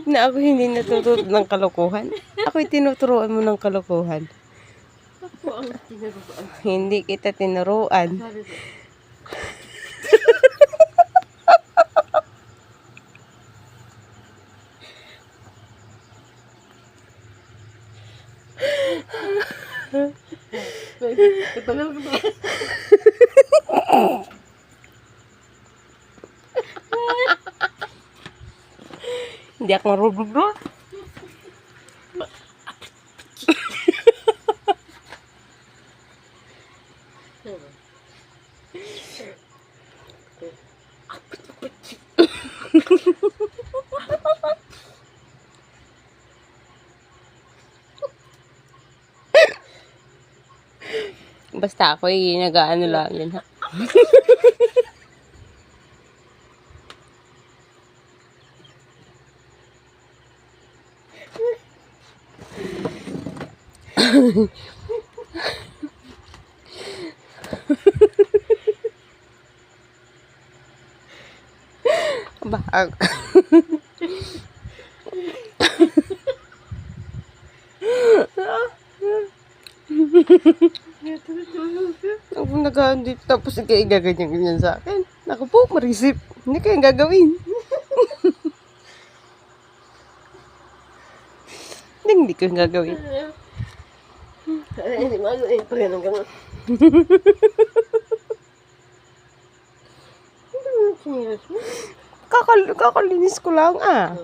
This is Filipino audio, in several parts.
Kahit na ako hindi natututo ng kalokohan, ako'y tinuturuan mo ng kalokohan. Ako ang tinuruan. Hindi kita tinuruan. Sabi ko, Ipalaw ko ba? Hindi ako marunong bro. Basta ako eh, nag-ano lang yun ha. Bahag. Ako nagahan dito tapos ikaw gaganyan-ganyan sa akin. Ako po, marisip. Hindi kayo gagawin. Hindi, hindi ko gagawin. Hindi mo ano eh. Pag. Ano sinilas mo? Kakal kakalinis ko lang ah.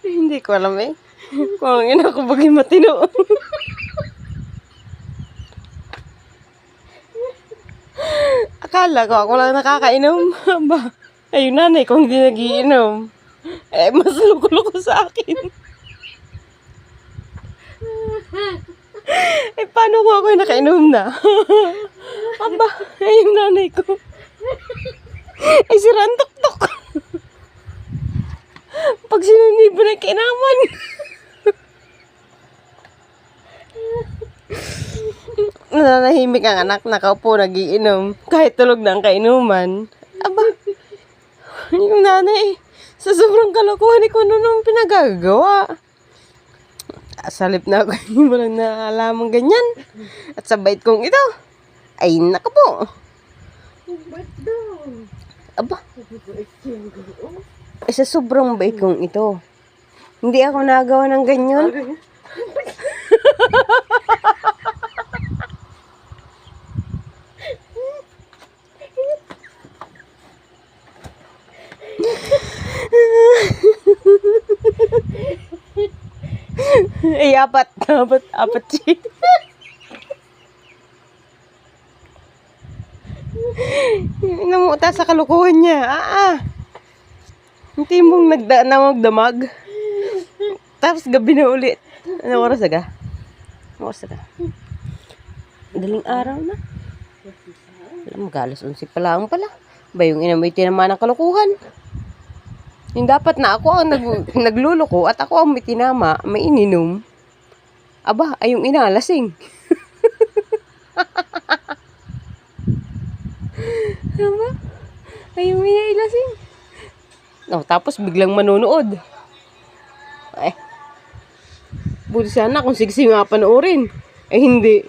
Hindi ko alam eh. Kung ang ina ko bagay matino. Akala ko ako lang nakakainom. Ba, ayun nanay ko hindi nagiinom. Eh, mas luko-luko sa akin. eh, paano ko ako yung nakainom na? Aba, ay yung nanay ko. Ay, sira ang tuktok. Pag sinunibo na kinaman. Nananahimik ang anak, nakaupo, nagiinom. Kahit tulog na ang kainuman. Aba, yung nanay, sa sobrang kalokohan ni Kuno nung pinagagawa. Salip na ako, hindi mo lang naalaman ganyan. At sa bait kong ito, ay naka po. Aba, eh, sa sobrang bait kong ito. Hindi ako nagawa ng ganyan. Ay, apat. Apat, apat siya. Namuta sa kalukuhan niya. Ah, ah. Hindi mong nagda na magdamag. Tapos gabi na ulit. Ano oras aga? Ano oras aga? Daling araw na. Alam mo, galas unsi pa lang pala. Ba yung ina may tinamaan ng kalukuhan. Yung dapat na ako ang nag, nagluluko at ako ang may tinama, may ininom. Aba, ay yung ina, lasing. Aba, ay yung ina, lasing. No, tapos biglang manonood. Eh, buti sana kung siksi nga panoorin. Eh, hindi.